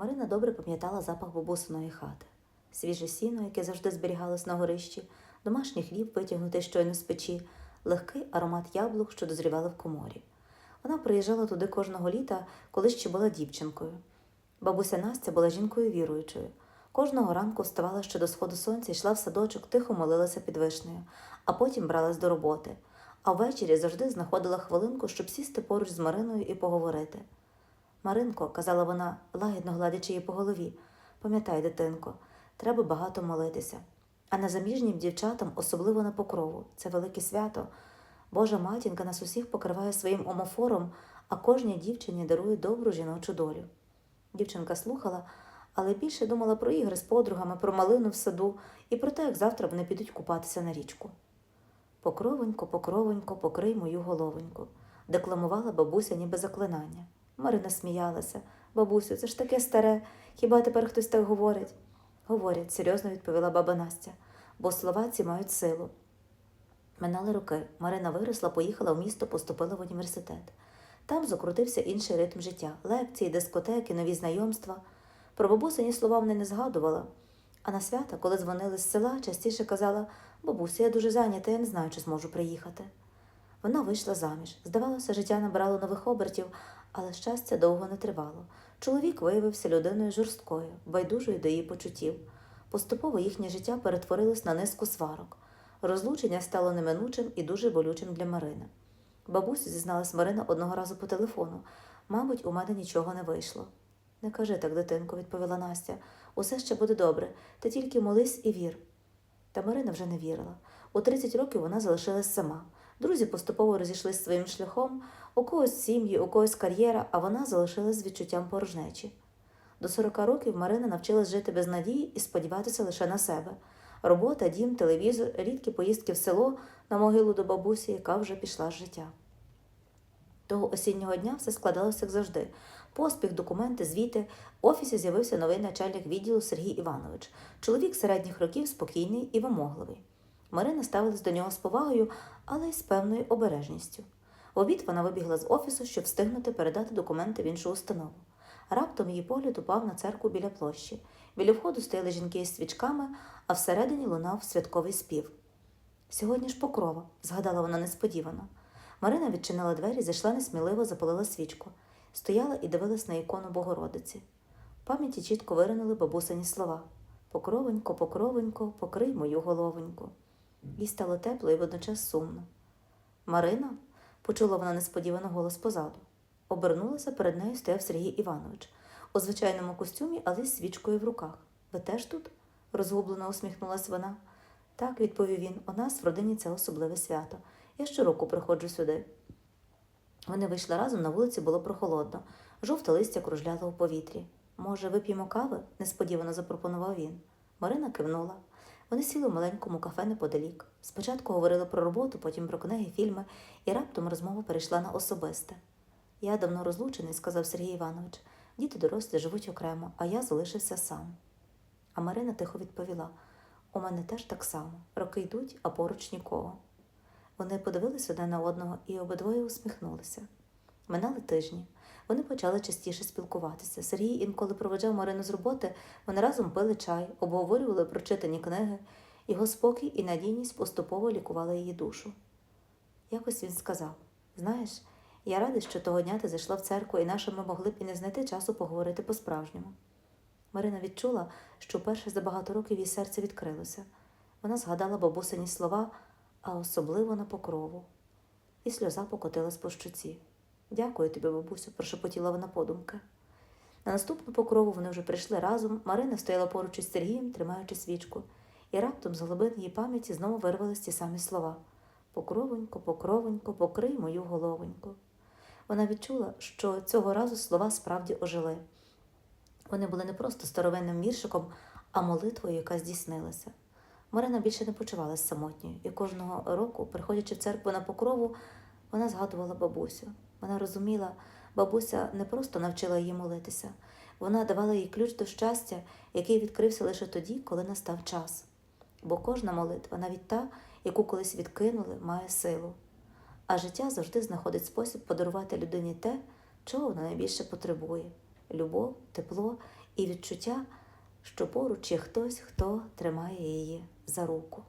Марина добре пам'ятала запах бабусиної хати, свіже сіно, яке завжди зберігалось на горищі, домашній хліб, витягнутий щойно з печі, легкий аромат яблук, що дозрівали в коморі. Вона приїжджала туди кожного літа, коли ще була дівчинкою. Бабуся Настя була жінкою віруючою. Кожного ранку вставала ще до сходу сонця, йшла в садочок, тихо молилася під вишнею, а потім бралась до роботи. А ввечері завжди знаходила хвилинку, щоб сісти поруч з Мариною і поговорити. Маринко, казала вона, лагідно гладячи її по голові, пам'ятай, дитинко, треба багато молитися. А незаміжнім дівчатам, особливо на покрову, це велике свято. Божа матінка нас усіх покриває своїм омофором, а кожній дівчині дарує добру жіночу долю. Дівчинка слухала, але більше думала про ігри з подругами, про малину в саду і про те, як завтра вони підуть купатися на річку. Покровонько, покровонько, покрий мою головоньку, декламувала бабуся ніби заклинання. Марина сміялася. Бабусю, це ж таке старе, хіба тепер хтось так говорить? Говорять, серйозно відповіла баба Настя, бо слова ці мають силу. Минали роки. Марина виросла, поїхала в місто, поступила в університет. Там закрутився інший ритм життя лекції, дискотеки, нові знайомства. Про бабусині слова вона не згадувала. А на свята, коли дзвонили з села, частіше казала бабусю, я дуже зайнята, я не знаю, чи зможу приїхати. Вона вийшла заміж. Здавалося, життя набирало нових обертів, але щастя довго не тривало. Чоловік виявився людиною жорсткою, байдужою до її почуттів. Поступово їхнє життя перетворилось на низку сварок. Розлучення стало неминучим і дуже болючим для Марини. Бабусю зізналась Марина одного разу по телефону. Мабуть, у мене нічого не вийшло. Не кажи так, дитинко, відповіла Настя. Усе ще буде добре, ти тільки молись і вір. Та Марина вже не вірила. У 30 років вона залишилась сама. Друзі поступово розійшлися своїм шляхом, у когось сім'ї, у когось кар'єра, а вона залишилась з відчуттям порожнечі. До 40 років Марина навчилась жити без надії і сподіватися лише на себе. Робота, дім, телевізор, рідкі поїздки в село на могилу до бабусі, яка вже пішла з життя. Того осіннього дня все складалося як завжди. Поспіх, документи, звіти. В офісі з'явився новий начальник відділу Сергій Іванович, чоловік середніх років, спокійний і вимогливий. Марина ставилась до нього з повагою, але й з певною обережністю. В обід вона вибігла з офісу, щоб встигнути передати документи в іншу установу. Раптом її погляд упав на церкву біля площі. Біля входу стояли жінки із свічками, а всередині лунав святковий спів. Сьогодні ж покрова, згадала вона несподівано. Марина відчинила двері, зайшла несміливо, запалила свічку. Стояла і дивилась на ікону Богородиці. В пам'яті чітко виринули бабусині слова Покровонько, покровонько, покрий мою головоньку. Їй стало тепло і водночас сумно. Марина, почула вона несподівано голос позаду. Обернулася, перед нею стояв Сергій Іванович у звичайному костюмі, але з свічкою в руках. Ви теж тут? розгублено усміхнулась вона. Так, відповів він, у нас в родині це особливе свято. Я щороку приходжу сюди. Вони вийшли разом, на вулиці було прохолодно. Жовте листя кружляло у повітрі. Може, вип'ємо кави? несподівано запропонував він. Марина кивнула. Вони сіли в маленькому кафе неподалік. Спочатку говорили про роботу, потім про книги, фільми, і раптом розмова перейшла на особисте. Я давно розлучений, сказав Сергій Іванович. Діти дорослі живуть окремо, а я залишився сам. А Марина тихо відповіла: у мене теж так само. Роки йдуть, а поруч нікого. Вони подивилися одне на одного і обидвоє усміхнулися. Минали тижні. Вони почали частіше спілкуватися. Сергій інколи проведжав Марину з роботи, вони разом пили чай, обговорювали прочитані книги. Його спокій і надійність поступово лікували її душу. Якось він сказав: Знаєш, я радий, що того дня ти зайшла в церкву, інакше ми могли б і не знайти часу поговорити по-справжньому. Марина відчула, що вперше за багато років її серце відкрилося. Вона згадала бабусині слова, а особливо на покрову. І сльоза покотилась по щуці. Дякую тобі, бабусю, прошепотіла вона подумки. На наступну покрову вони вже прийшли разом. Марина стояла поруч із Сергієм, тримаючи свічку, і раптом з глибин її пам'яті знову вирвались ті самі слова Покровонько, покровонько, покрий мою головоньку. Вона відчула, що цього разу слова справді ожили. Вони були не просто старовинним віршиком, а молитвою, яка здійснилася. Марина більше не почувалася самотньою, і кожного року, приходячи в церкву на покрову, вона згадувала бабусю. Вона розуміла, бабуся не просто навчила її молитися, вона давала їй ключ до щастя, який відкрився лише тоді, коли настав час. Бо кожна молитва, навіть та, яку колись відкинули, має силу. А життя завжди знаходить спосіб подарувати людині те, чого вона найбільше потребує любов, тепло і відчуття, що поруч є хтось, хто тримає її за руку.